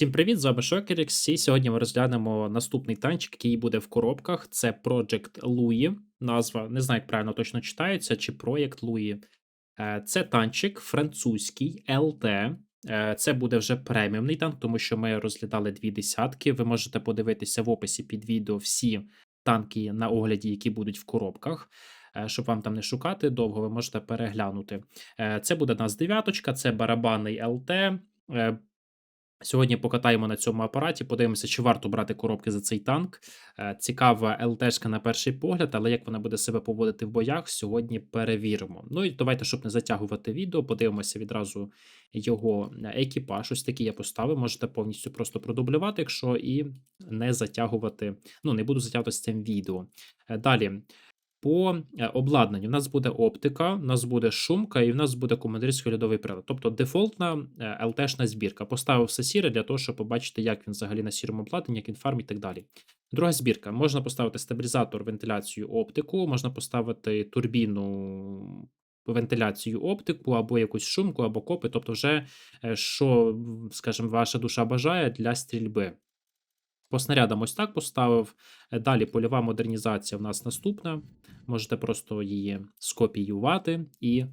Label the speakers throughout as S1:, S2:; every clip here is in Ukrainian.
S1: Всім привіт, з вами Шокерікс. І сьогодні ми розглянемо наступний танчик, який буде в коробках. Це Project Louis. Назва не знаю, як правильно точно читається, чи проєкт Louis. Е, Це танчик французький LT. Е, Це буде вже преміумний танк, тому що ми розглядали дві десятки. Ви можете подивитися в описі під відео всі танки на огляді, які будуть в коробках. Е, Щоб вам там не шукати довго, ви можете переглянути. Це буде нас дев'яточка, це барабанний ЛТ. Е, Сьогодні покатаємо на цьому апараті, подивимося, чи варто брати коробки за цей танк. Е, Цікава ЛТшка на перший погляд, але як вона буде себе поводити в боях, сьогодні перевіримо. Ну і давайте, щоб не затягувати відео, подивимося відразу його екіпаж. Ось такий я поставив. Можете повністю просто продублювати, якщо і не затягувати. Ну, не буду затягувати з цим відео. Е, Далі. По е, обладнанню в нас буде оптика, в нас буде шумка, і в нас буде командирський льодовий прилад. Тобто дефолтна е, ЛТшна збірка. Поставив все сіре для того, щоб побачити, як він взагалі на сірому обладнанні, як він фармить і так далі. Друга збірка. Можна поставити стабілізатор, вентиляцію, оптику, можна поставити турбіну, вентиляцію, оптику, або якусь шумку, або копи. Тобто, вже е, що, скажімо, ваша душа бажає для стрільби. По снарядам ось так поставив. Е, Далі польова модернізація в нас наступна. Можете просто її скопіювати і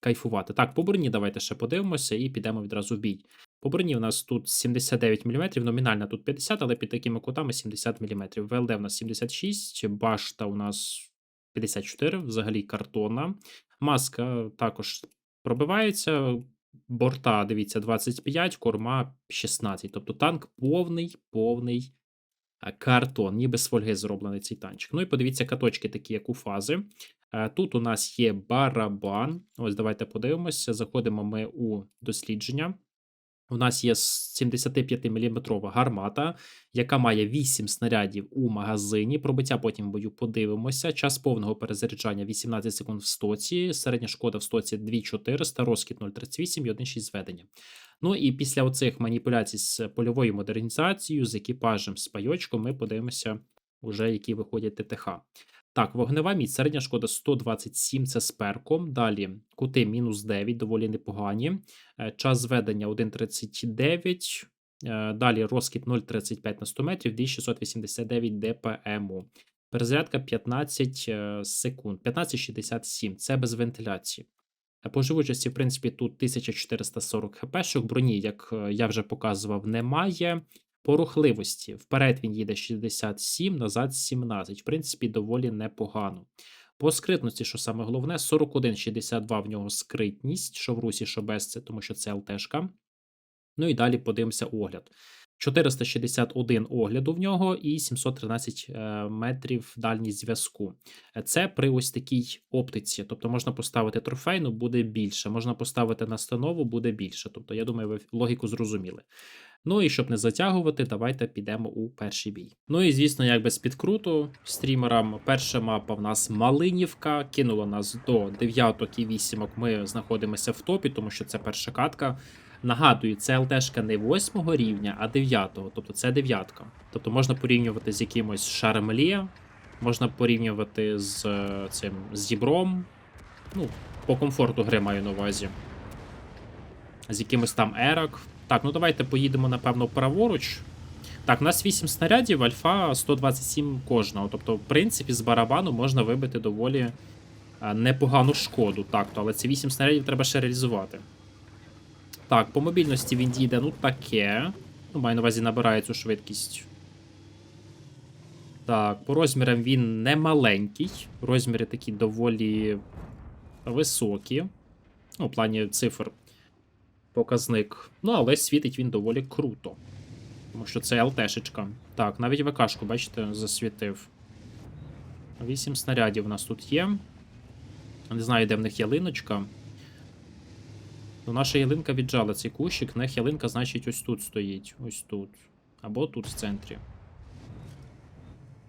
S1: кайфувати. Так, по броні давайте ще подивимося і підемо відразу в бій. По броні у нас тут 79 мм, номінальна тут 50, але під такими кутами 70 мм. ВЛД у нас 76, башта у нас 54, взагалі картонна. Маска також пробивається. Борта, дивіться, 25, корма 16. Тобто танк повний, повний е, картон, ніби з фольги зроблений цей танчик. Ну і подивіться, каточки такі, як у фази. Е, Тут у нас є барабан. Ось давайте подивимося. Заходимо ми у дослідження. У нас є 75-мм гармата, яка має 8 снарядів у магазині. Пробиття потім бою подивимося. Час повного перезаряджання 18 секунд в стоці. Середня шкода в стоці 2400, розкіт 0,38 і 1,6 зведення. Ну і після оцих маніпуляцій з польовою модернізацією, з екіпажем, з пайочком, ми подивимося, уже які виходять ТТХ. Так, вогнева міць, середня шкода 127, це з перком. Далі кути мінус 9, доволі непогані. Е, Час зведення 1,39. Е, Далі розкіт 0,35 на 100 метрів, 2689 ДПМу. Перезарядка 15 е, секунд, 15,67. Це без вентиляції. По живучості, в принципі, тут 1440 хп, броні, як я вже показував, немає. По рухливості вперед він їде 67, назад 17. В принципі, доволі непогано. По скритності, що саме головне, 41,62 в нього скритність, що в русі, що без це, тому що це ЛТшка. Ну і далі подивимося огляд. 461 огляду в нього і 713 е, метрів дальність зв'язку. Це при ось такій оптиці. Тобто можна поставити трофейну, буде більше, можна поставити настанову, буде більше. Тобто, я думаю, ви логіку зрозуміли. Ну і щоб не затягувати, давайте підемо у перший бій. Ну і звісно, як без підкруту стрімерам. Перша мапа в нас Малинівка. Кинула нас до дев'яток і вісімок. Ми знаходимося в топі, тому що це перша катка. Нагадую, це ЛТшка не 8 рівня, а 9, тобто це дев'ятка. Тобто можна порівнювати з якимось Шармлі, можна порівнювати з е, цим з Дібром. Ну, по комфорту гри маю на увазі. З якимось там Ерак. Так, ну давайте поїдемо, напевно, праворуч. Так, у нас 8 снарядів, альфа 127 кожного. Тобто, в принципі, з барабану можна вибити доволі е, непогану шкоду. Так, то, але ці 8 снарядів треба ще реалізувати. Так, по мобільності він дійде, ну таке. Ну, маю на увазі набирає цю швидкість. Так, по розмірам він не маленький. Розміри такі доволі високі. Ну, в плані цифр показник. Ну, але світить він доволі круто. Тому що це ЛТшечка. Так, навіть ВКшку, бачите, засвітив. Вісім снарядів у нас тут є. Не знаю, де в них ялиночка. Ну, наша ялинка віджала цей кущик, в них ялинка, значить, ось тут стоїть. Ось тут. Або тут в центрі.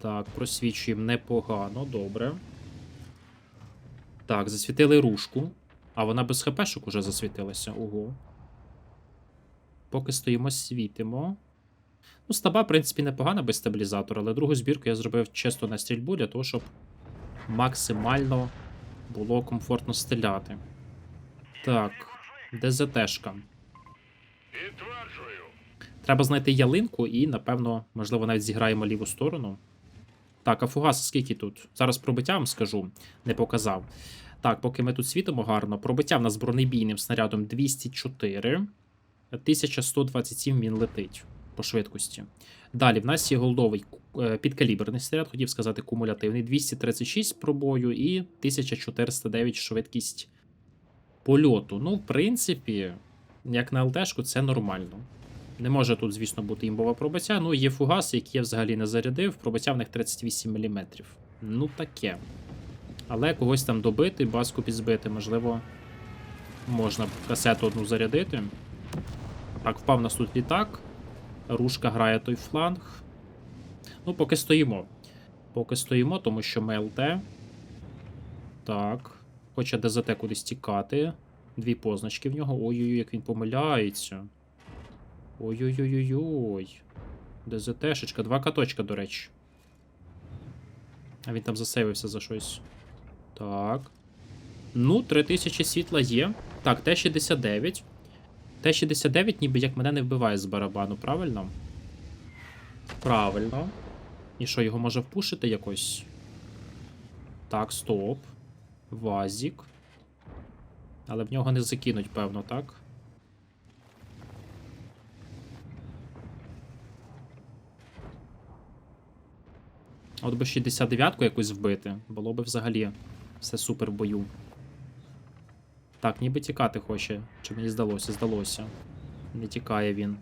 S1: Так, просвічуємо непогано, добре. Так, засвітили ружку. А вона без хпшок уже засвітилася. Ого. Поки стоїмо, світимо. Ну, стаба, в принципі, непогана без стабілізатора, але другу збірку я зробив чисто на стрільбу для того, щоб максимально було комфортно стріляти. Так, ДЗТшка. Треба знайти ялинку і, напевно, можливо, навіть зіграємо ліву сторону. Так, а фугас скільки тут? Зараз пробиття вам скажу, не показав. Так, поки ми тут світимо гарно. Пробиття в нас бронебійним снарядом 204. 1127 він летить по швидкості. Далі в нас є голдовий е, підкаліберний снаряд, хотів сказати кумулятивний, 236 пробою і 1409 швидкість польоту. Ну, в принципі, як на ЛТшку, це нормально. Не може тут, звісно, бути імбове пробиття. Ну, є фугас, який я взагалі не зарядив. Пробиття в них 38 мм. Ну, таке. Але когось там добити, баску підзбити, можливо, можна касету одну зарядити. Так, впав нас тут літак. Рушка грає той фланг. Ну, поки стоїмо. Поки стоїмо, тому що ми ЛТ. Так. Хоче ДЗТ кудись тікати. Дві позначки в нього. Ой-ой-ой, як він помиляється. Ой-ой-ой-ой-ой. ДЗТшечка, два каточка, до речі. А він там засейвився за щось. Так. Ну, 3000 світла є. Так, Т-69. Т-69 ніби як мене не вбиває з барабану, правильно? Правильно. І що, його може впушити якось? Так, стоп. Вазік. Але в нього не закинуть, певно, так? От би 69-ку якусь вбити, було би взагалі все супер в бою. Так, ніби тікати хоче. Чи мені здалося? Здалося. Не тікає він.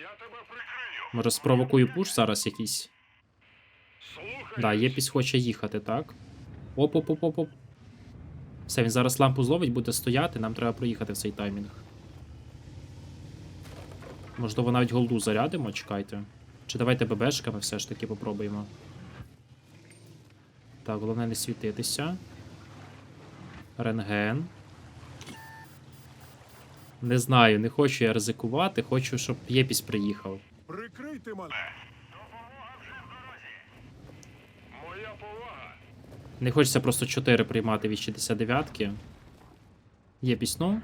S2: Я тебе прикрию.
S1: Може спровокую пуш зараз якийсь?
S2: Слухай.
S1: Да, Єпісь хоче їхати, так? Оп-оп-оп-оп-оп. Все, він зараз лампу зловить, буде стояти, нам треба проїхати в цей таймінг. Можливо, навіть голду зарядимо, чекайте. Чи давайте ББшками все ж таки попробуємо. Так, головне не світитися. Рентген. Не знаю, не хочу я ризикувати, хочу, щоб Єпісь приїхав.
S3: Прикрийте мене.
S2: Моя повага.
S1: Не хочеться просто 4 приймати від 69-ки. Є пісну.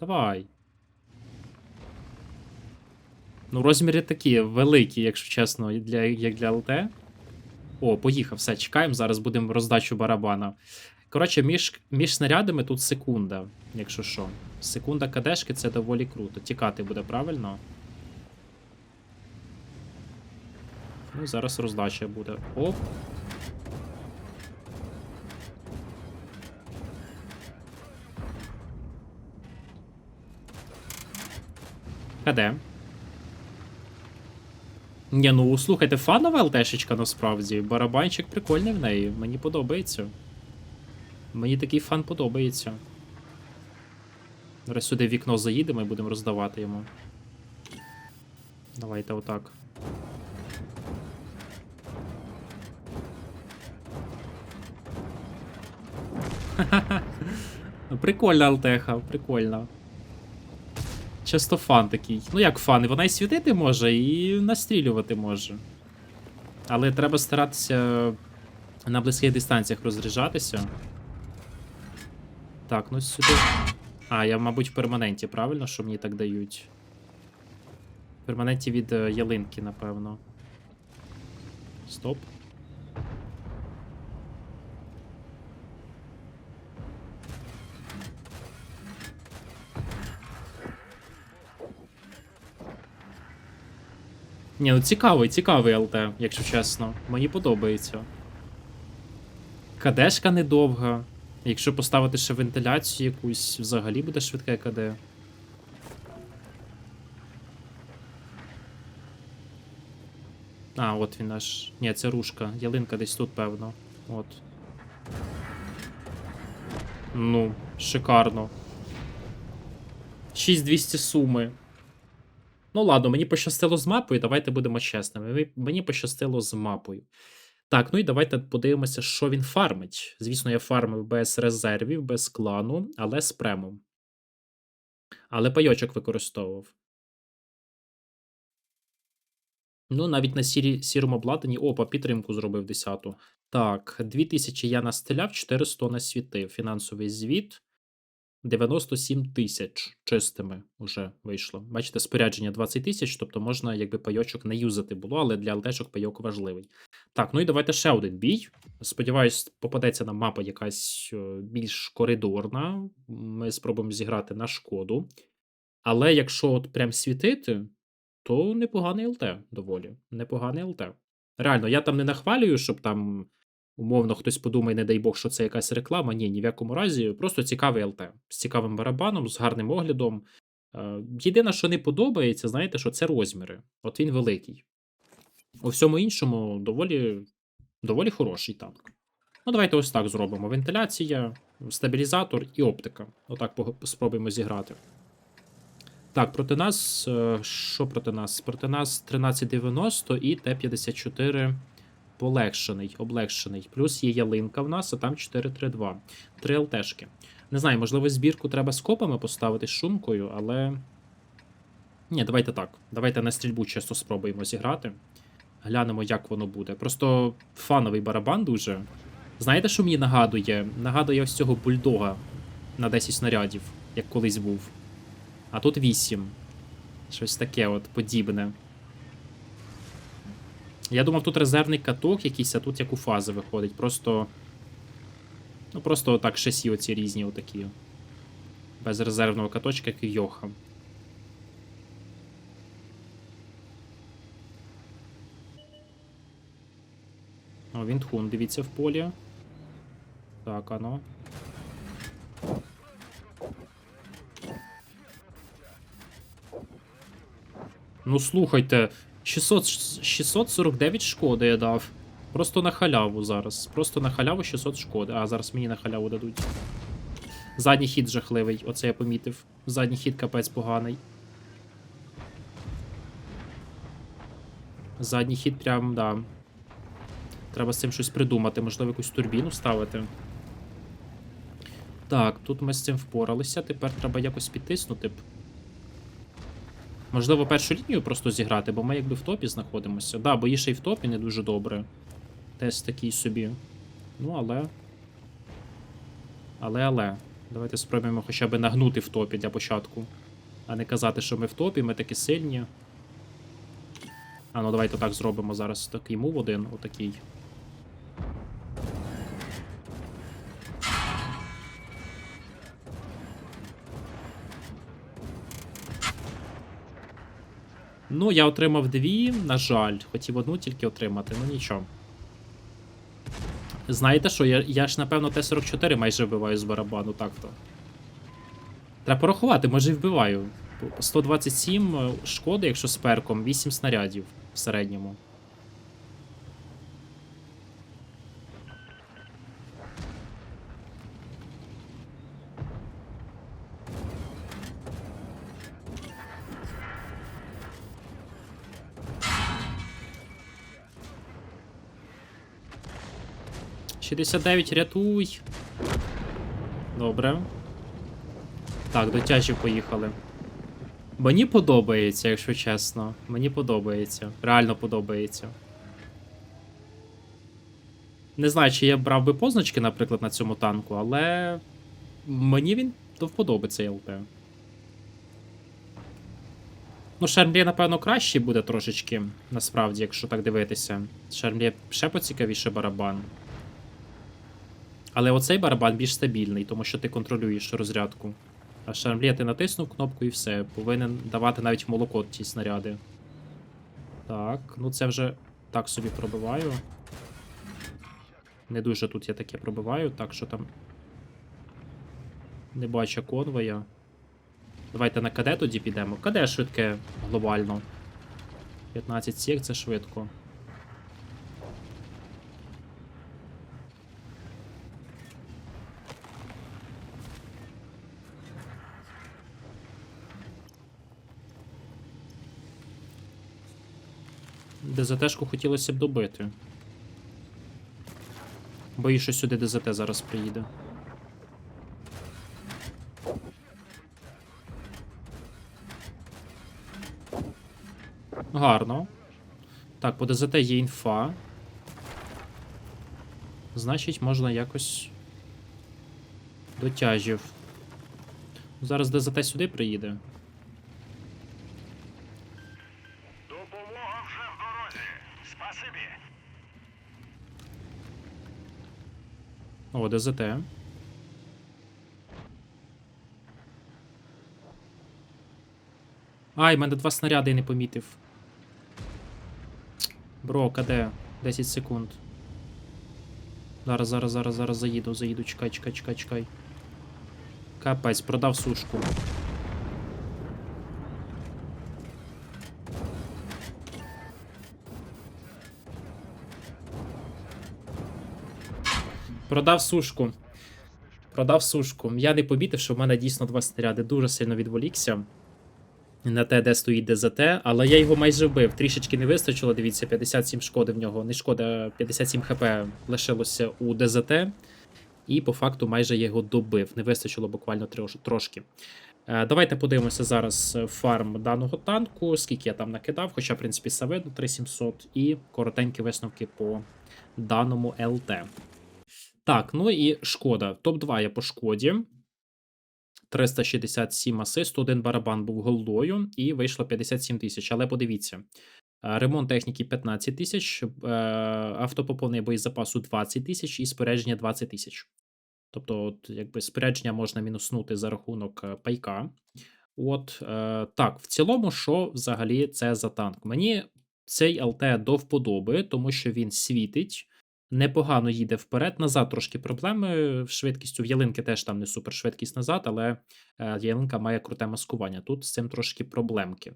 S1: Давай. Ну, розміри такі великі, якщо чесно, для, як для ЛТ. О, поїхав, все, чекаємо. Зараз будемо роздачу барабана. Коротше, між, між снарядами тут секунда, якщо що. Секунда кадешки це доволі круто. Тікати буде правильно. Ну, зараз роздача буде. Оп. КД. Ні, ну слухайте, фанова ЛТшечка насправді. Барабанчик прикольний в неї. Мені подобається. Мені такий фан подобається. Зараз сюди вікно заїдемо і будемо роздавати йому. Давайте отак. Прикольна алтеха, прикольно. Чисто фан такий. Ну як фан, і вона і світити може, і настрілювати може. Але треба старатися на близьких дистанціях розряджатися. Так, ну сюди. А, я, мабуть, в перманенті, правильно, що мені так дають? В перманенті від е, ялинки, напевно. Стоп. Ні, ну цікавий, цікавий ЛТ, якщо чесно. Мені подобається. КДшка недовга. Якщо поставити ще вентиляцію якусь, взагалі буде швидке КД. А, от він наш. Ні, це рушка. Ялинка десь тут, певно. От. Ну, шикарно. 6200 суми. Ну ладно, мені пощастило з мапою, давайте будемо чесними. Мені- пощастило з мапою. Так, ну і давайте подивимося, що він фармить. Звісно, я фармив без резервів, без клану, але з премом. Але пайочок використовував. Ну, навіть на сірі, сірому обладнанні. Опа, підтримку зробив 10-ту. Так, 2000 я настріляв, 400 насвітив. Фінансовий звіт. 97 тисяч чистими вже вийшло. Бачите, спорядження 20 тисяч, тобто можна, якби пайочок не юзати було, але для ЛТшок пайок важливий. Так, ну і давайте ще один бій. Сподіваюсь, попадеться нам мапа якась е, більш коридорна. Ми спробуємо зіграти на шкоду. Але якщо от прям світити, то непоганий ЛТ доволі. Непоганий ЛТ. Реально, я там не нахвалюю, щоб там умовно хтось подумає, не дай Бог, що це якась реклама. Ні, ні в якому разі. Просто цікавий ЛТ. З цікавим барабаном, з гарним оглядом. Е, Єдине, що не подобається, знаєте, що це розміри. От він великий. У всьому іншому доволі, доволі хороший танк. Ну, давайте ось так зробимо: вентиляція, стабілізатор і оптика. Отак спробуємо зіграти. Так, проти нас. е, Що проти нас? Проти нас 1390 і Т-54 полегшений, облегшений. Плюс є ялинка в нас, а там 432. Три ЛТшки. Не знаю, можливо, збірку треба з копами поставити шумкою, але. Ні, давайте так. Давайте на стрільбу чисто спробуємо зіграти. Глянемо, як воно буде. Просто фановий барабан дуже. Знаєте, що мені нагадує? Нагадує ось цього бульдога на 10 снарядів, як колись був. А тут 8. Щось таке от подібне. Я думав, тут резервний каток якийсь, а тут як у фази виходить. Просто. Ну, просто так шасі оці різні отакі. Без резервного каточка, як і Йоха. О, Віндхун, дивіться в полі. Так, ано. Ну слухайте, 600, 649 шкоди я дав. Просто на халяву зараз. Просто на халяву 600 шкоди. А, зараз мені на халяву дадуть. Задній хід жахливий, оце я помітив. Задній хід капець поганий. Задній хід прям, да. Треба з цим щось придумати, можливо, якусь турбіну ставити. Так, тут ми з цим впоралися, тепер треба якось підтиснути. Можливо, першу лінію просто зіграти, бо ми якби в топі знаходимося. Да, бо ще й в топі не дуже добре. Тест такий собі. Ну, але. Але, але. Давайте спробуємо хоча б нагнути в топі для початку. А не казати, що ми в топі, ми такі сильні. А ну давайте так зробимо зараз такий мув один, отакий. Ну, я отримав дві, на жаль. Хотів одну тільки отримати, ну нічого. Знаєте що, я, я ж напевно Т-44 майже вбиваю з барабану так-то. Треба порахувати, може і вбиваю. 127 е, шкоди, якщо з перком, 8 снарядів в середньому. — 69, рятуй. Добре. Так, до тяжі поїхали. Мені подобається, якщо чесно. Мені подобається. Реально подобається. Не знаю, чи я брав би позначки, наприклад, на цьому танку, але мені він до вподоби цей ЛТ. Ну, Шармлє, напевно, кращий буде трошечки, насправді, якщо так дивитися. Шармлє ще поцікавіше барабан. Але оцей барабан більш стабільний, тому що ти контролюєш розрядку. А Шармлє ти натиснув кнопку і все. Повинен давати навіть в молоко ті снаряди. Так, ну це вже так собі пробиваю. Не дуже тут я таке пробиваю, так що там. Не бачу конвоя. Давайте на КД тоді підемо. КД швидке глобально. 15 сек це швидко. ДЗТшку хотілося б добити. Боюсь, що сюди ДЗТ зараз приїде. Гарно. Так, по ДЗТ є інфа. Значить, можна якось до тяжів. Зараз ДЗТ сюди приїде. О, ДЗТ. Ай, мене два снаряди не помітив. Бро, КД? 10 секунд. Зараз, зараз, зараз, зараз заїду, заїду. Чекай, чекай, чекай, чекай. Капець, продав сушку. Продав сушку. Продав сушку. Я не помітив, що в мене дійсно два снаряди. Дуже сильно відволікся на те, де стоїть ДЗТ, але я його майже вбив. Трішечки не вистачило. Дивіться, 57 шкоди в нього. Не шкода, 57 хп лишилося у ДЗТ. І по факту майже я його добив. Не вистачило буквально трош- трошки. Е, Давайте подивимося зараз фарм даного танку, скільки я там накидав, хоча, в принципі, видно 3700, і коротенькі висновки по даному ЛТ. Так, ну і шкода. Топ-2 я по шкоді. 367 асист, один барабан був голдою, і вийшло 57 тисяч. Але подивіться: е, ремонт техніки 15 тисяч, е, автопоповний боєзапасу 20 тисяч і спорядження 20 тисяч. Тобто, от, якби спорядження можна мінуснути за рахунок е, пайка. От е, так, в цілому, що взагалі це за танк? Мені цей ЛТ до вподоби, тому що він світить, непогано їде вперед. Назад трошки проблеми з швидкістю. В ялинки теж там не супер швидкість назад, але е, ялинка має круте маскування. Тут з цим трошки проблемки.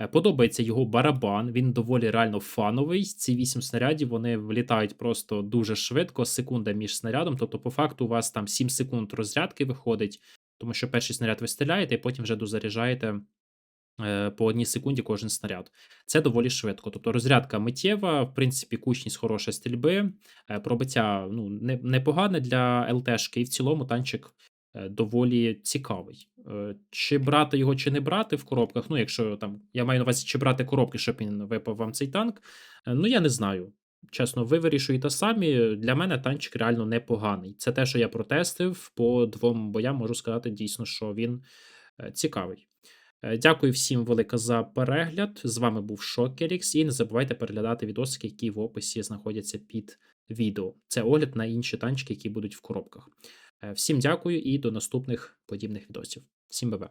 S1: Е, Подобається його барабан, він доволі реально фановий. Ці 8 снарядів вони влітають просто дуже швидко, секунда між снарядом. Тобто, по факту, у вас там 7 секунд розрядки виходить, тому що перший снаряд ви стріляєте, і потім вже дозаряджаєте по одній секунді кожен снаряд. Це доволі швидко. Тобто розрядка миттєва, в принципі, кучність хороша стрільби, е, пробиття ну, непогане для ЛТшки, і в цілому танчик е, доволі цікавий. Е, Чи брати його, чи не брати в коробках? Ну, якщо там я маю на увазі, чи брати коробки, щоб він випав вам цей танк. е, Ну, я не знаю. Чесно, ви вирішуєте самі. Для мене танчик реально непоганий. Це те, що я протестив по двом боям, можу сказати дійсно, що він е, цікавий. Е, Дякую всім велике за перегляд. З вами був Шокерікс. І не забувайте переглядати відосики, які в описі знаходяться під відео. Це огляд на інші танчики, які будуть в коробках. Е, Всім дякую і до наступних подібних відосів. Всім баве.